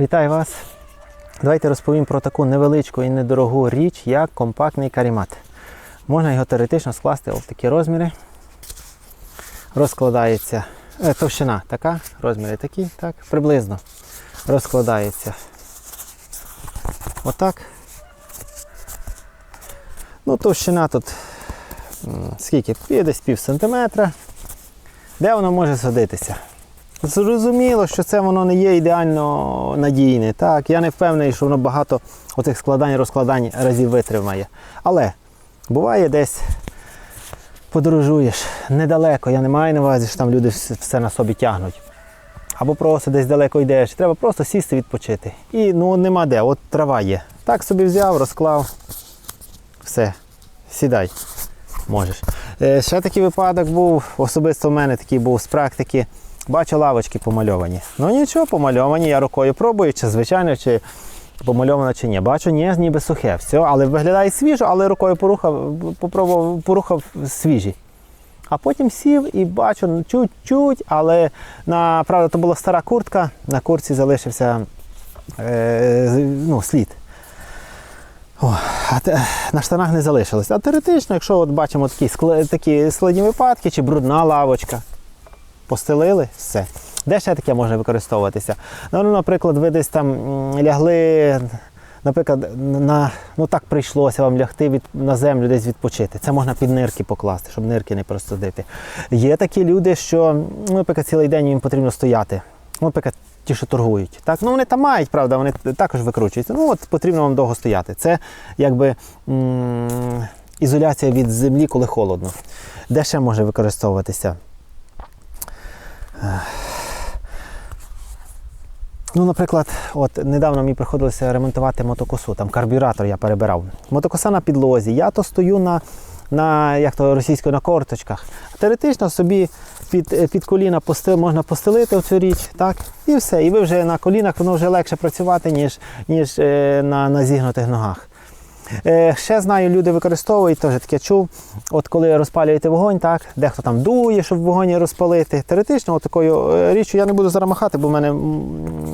Вітаю вас! Давайте розповім про таку невеличку і недорогу річ, як компактний карімат. Можна його теоретично скласти в такі розміри. Розкладається е, товщина така, розміри такі, так, приблизно. Розкладається отак. Ну, товщина тут скільки? Десь пів сантиметра. Де воно може садитися? Зрозуміло, що це воно не є ідеально надійне. Так, я не впевнений, що воно багато оцих складань, розкладань разів витримає. Але буває десь подорожуєш недалеко, я не маю на увазі, що там люди все на собі тягнуть. Або просто десь далеко йдеш, треба просто сісти відпочити. І ну нема де, от трава є. Так собі взяв, розклав. Все, сідай, можеш. Е, ще такий випадок був, особисто в мене такий був з практики. Бачу лавочки помальовані. Ну нічого, помальовані, я рукою пробую, чи звичайно, чи помальовано, чи ні. Бачу, ні, ніби сухе. Все, але виглядає свіжо, але рукою порухав, попробував, порухав свіжі. А потім сів і бачу ну, чуть-чуть, але на, то була стара куртка, на куртці залишився е, ну, слід. О, а те, на штанах не залишилось. А теоретично, якщо от бачимо такі, такі складні випадки, чи брудна лавочка, постелили, все. Де ще таке може використовуватися? Ну, ну, наприклад, ви десь там лягли, наприклад, на, ну так прийшлося вам лягти від, на землю десь відпочити. Це можна під нирки покласти, щоб нирки не простудити. Є такі люди, що, ну, наприклад, цілий день їм потрібно стояти. Ну, наприклад, ті, що торгують. Так? Ну, вони там мають, правда, вони також викручуються. Ну, от потрібно вам довго стояти. Це якби м- ізоляція від землі, коли холодно. Де ще може використовуватися? Ну, наприклад, от недавно мені приходилося ремонтувати мотокосу, там карбюратор я перебирав. Мотокоса на підлозі. Я то стою на, на як то російською, на корточках. Теоретично собі під, е, під коліна пости, можна постелити цю річ, так? І все. І ви вже на колінах воно вже легше працювати, ніж, ніж е, на, на зігнутих ногах. Е, ще знаю, люди використовують, теж таке чув. От коли розпалюєте вогонь, так, дехто там дує, щоб вогонь розпалити. Теоретично, от такою е, річчю я не буду зараз махати, бо в мене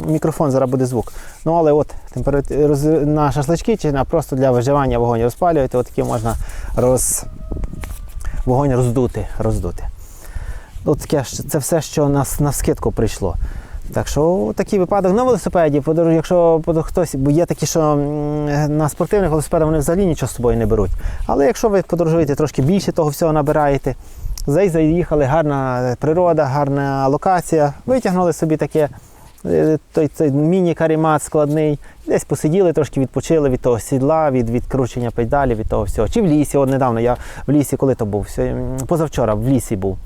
мікрофон зараз буде звук. Ну але от температу- на шашлички чи на просто для виживання вогонь розпалюєте, от такі можна роз... вогонь роздути. роздути. От таке, це все, що нас на скидку прийшло. Так що такий випадок на велосипеді, якщо хтось, бо є такі, що на спортивних велосипедах вони взагалі нічого з собою не беруть. Але якщо ви подорожуєте трошки більше того всього набираєте, зай заїхали, гарна природа, гарна локація, витягнули собі таке. е, Той, той міні-карімат складний, десь посиділи, трошки відпочили від того сідла, від відкручення педалі, від того всього. Чи в лісі, от недавно я в лісі, коли то був, позавчора в лісі був.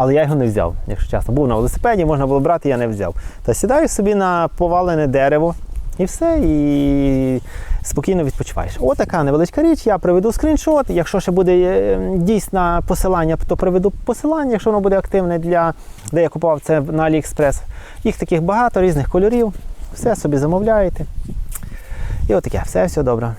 Але я його не взяв, якщо чесно. Був на велосипеді, можна було брати, я не взяв. Та сідаю собі на повалене дерево і все, і спокійно відпочиваєш. Отака невеличка річ, я приведу скріншот. Якщо ще буде е, дійсне посилання, то приведу посилання, якщо воно буде активне для де я купував це на AliExpress. Їх таких багато, різних кольорів. Все собі замовляєте. І отаке, все, все добре.